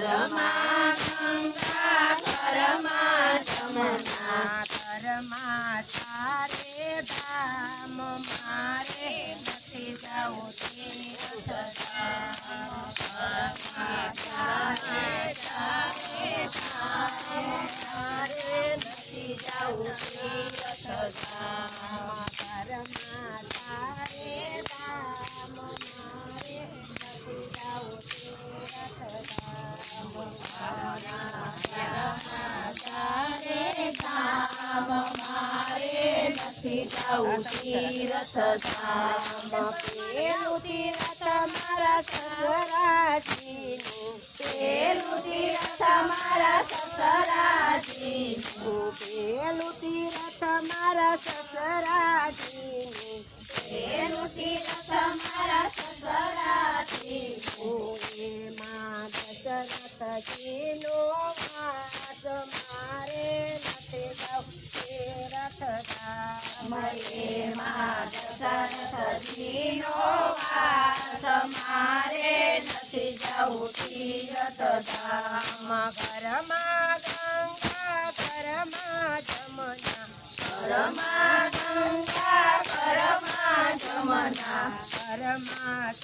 ઘરમાં જમના ઘરમાં તારે ધામ મારે નથી જવું નથી જાવું ઘરમાં ધામ નથી જાવું તીર્થધામ પેલું તીરથ મારા સસરાજીનું પેલું તીર્થ મારા સસરાજીનું પેલું તીરથ મારા સસરાજીનું પેલું તીર્થ મારા સસરાજીનું તીરથધામ એમાં દશરથજીનો વાસ મારે નથી જવું તીર્થધામ ઘરમાં ગંગા ઘરમાં જમના ઘરમાં ગંગા ઘરમાં જમના ઘરમાં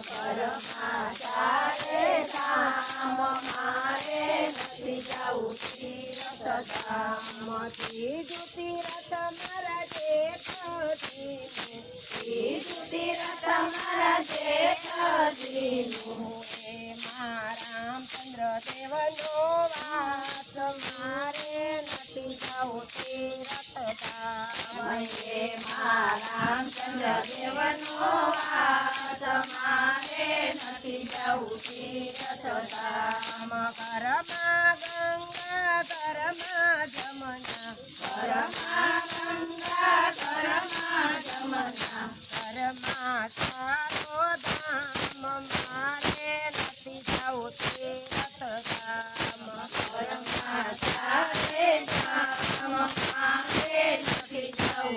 ઘરમાં તારે ધામ મારે નથી જવું તીરથધામ ઘરમાં ચારે ધામ મારે નથી જાવું તીર્થધામ ત્રીજું તીરથ મારા જેઠજીનું ત્રીજું ઘરમાં ગંગા ઘરમાં જમના ઘરમાં ગંગા ઘરમાં જમના ઘરમાં તારો ધામ મારે નથી જવું